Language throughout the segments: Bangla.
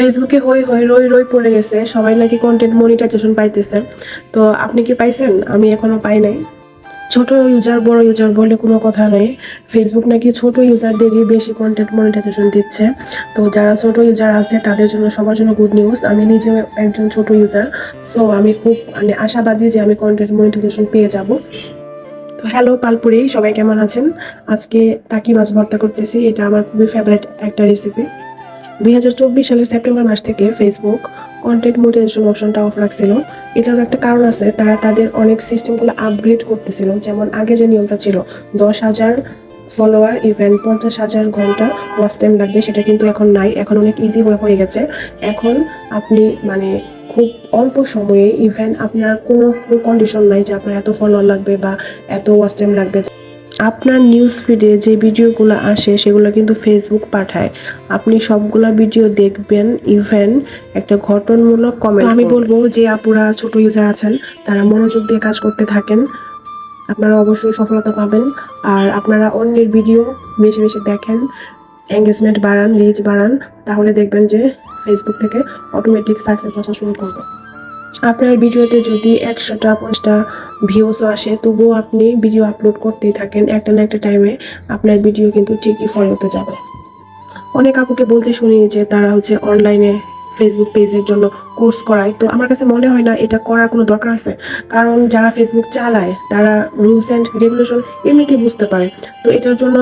ফেসবুকে হই হই রই রই পড়ে গেছে, সবাই নাকি কন্টেন্ট মনিটাইজেশন পাইতেছে। তো আপনি কি পাইছেন? আমি এখনও পাই নাই। ছোট ইউজার বড় ইউজার বলে কোনো কথা নেই। ফেসবুক নাকি ছোট ইউজারদেরই বেশি কন্টেন্ট মনিটাইজেশন দিচ্ছে। তো যারা ছোট ইউজার আছে, তাদের জন্য সবার জন্য গুড নিউজ আমি নিজেও একজন ছোট ইউজার সো আমি খুব মানে আশাবাদী যে আমি কন্টেন্ট মনিটাইজেশন পেয়ে যাব। তো হ্যালো পালপুরি, সবাই কেমন আছেন? আজকে টাকি মাছ ভর্তা করতেছি, এটা আমার খুবই ফেভারিট একটা রেসিপি দুই হাজার চব্বিশ সালের সেপ্টেম্বর মাস থেকে ফেসবুক কন্টেন্ট মোটিভেশন অপশনটা অফ রাখছিল। এটার একটা কারণ আছে, তারা তাদের অনেক সিস্টেমগুলো আপগ্রেড করতেছিল। যেমন আগে যে নিয়মটা ছিল, দশ হাজার ফলোয়ার ইভেন পঞ্চাশ হাজার ঘণ্টা ওয়াচ টাইম লাগবে, সেটা কিন্তু এখন নাই। এখন অনেক ইজি হয়ে গেছে। এখন আপনি মানে খুব অল্প সময়ে ইভেন আপনার কোনো কন্ডিশন নাই যে আপনার এত ফলোয়ার লাগবে বা এত ওয়াচ টাইম লাগবে। আপনার নিউজ ফিডে যে ভিডিওগুলো আসে সেগুলো কিন্তু ফেসবুক পাঠায়। আপনি সবগুলা ভিডিও দেখবেন ইভেন একটা ঘটনমূলক কমেন্ট আমি বলব যে আপুরা ছোট ইউজার আছেন তারা মনোযোগ দিয়ে কাজ করতে থাকেন। আপনারা অবশ্যই সফলতা পাবেন। আর আপনারা অন্যের ভিডিও বেশি বেশি দেখেন এঙ্গেজমেন্ট বাড়ান রিচ বাড়ান তাহলে দেখবেন যে ফেসবুক থেকে অটোমেটিক সাকসেস আসা শুরু করবে। আপনার ভিডিওতে যদি একশোটা পাঁচটা ভিউসও আসে, তবুও আপনি ভিডিও আপলোড করতেই থাকেন। একটা না একটা টাইমে আপনার ভিডিও কিন্তু ঠিকই ফলোতে যাবে। অনেক আপুকে বলতে শুনি যে তারা হচ্ছে অনলাইনে ফেসবুক পেজের জন্য কোর্স করায়। তো আমার কাছে মনে হয় না এটা করার কোনো দরকার আছে। কারণ যারা ফেসবুক চালায়, তারা রুলস অ্যান্ড রেগুলেশন এমনিতেই বুঝতে পারে। তো এটার জন্য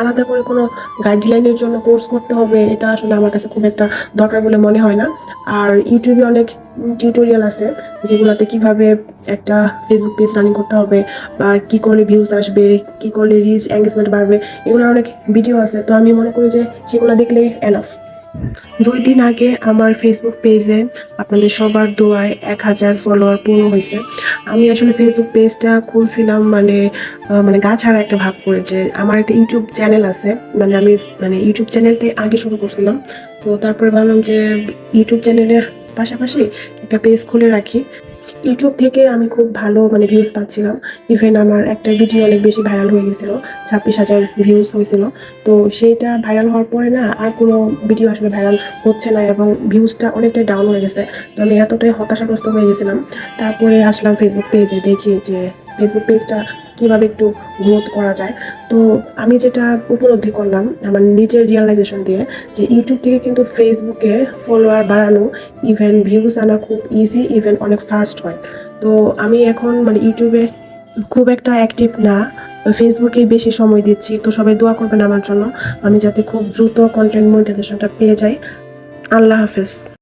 আলাদা করে কোনো গাইডলাইনের জন্য কোর্স করতে হবে, এটা আসলে আমার কাছে খুব একটা দরকার বলে মনে হয় না। আর ইউটিউবে অনেক টিউটোরিয়াল আছে, যেগুলোতে কীভাবে একটা ফেসবুক পেজ রানিং করতে হবে, বা কি করলে ভিউজ আসবে, কি করলে রিচ এঙ্গেজমেন্ট বাড়বে, এগুলোর অনেক ভিডিও আছে। তো আমি মনে করি যে সেগুলো দেখলে এনাফ দুই দিন আগে আমার ফেসবুক পেজে আপনাদের সবার দোয়ায় এক হাজার ফলোয়ার পূর্ণ হয়েছে। আমি আসলে ফেসবুক পেজটা খুলছিলাম মানে মানে গা ছাড়া একটা ভাব করে যে আমার একটা ইউটিউব চ্যানেল আছে। মানে আমি মানে ইউটিউব চ্যানেলটাই আগে শুরু করছিলাম। তো তারপরে ভাবলাম যে ইউটিউব চ্যানেলের পাশাপাশি একটা পেজ খুলে রাখি। ইউটিউব থেকে আমি খুব ভালো মানে ভিউজ পাচ্ছিলাম। ইভেন আমার একটা ভিডিও অনেক বেশি ভাইরাল হয়ে গেছিল, ছাব্বিশ হাজার ভিউজ হয়েছিল। তো সেইটা ভাইরাল হওয়ার পরে না আর কোনো ভিডিও আসলে ভাইরাল হচ্ছে না এবং ভিউজটা অনেকটাই ডাউন হয়ে গেছে। তো আমি এতটাই হতাশাগ্রস্ত হয়ে গেছিলাম। তারপরে আসলাম ফেসবুক পেজে দেখি যে ফেসবুক পেজটা কীভাবে একটু গ্রোথ করা যায়। তো আমি যেটা উপলব্ধি করলাম আমার নিজের রিয়েলাইজেশন দিয়ে যে ইউটিউব থেকে কিন্তু ফেসবুকে ফলোয়ার বাড়ানো ইভেন ভিউজ আনা খুব ইজি ইভেন অনেক ফাস্ট হয়। তো আমি এখন মানে ইউটিউবে খুব একটা অ্যাক্টিভ না ফেসবুকেই বেশি সময় দিচ্ছি। তো সবাই দোয়া করবেন আমার জন্য। আমি যাতে খুব দ্রুত কন্টেন্ট মনিটাইজেশনটা পেয়ে যাই। আল্লাহ হাফেজ।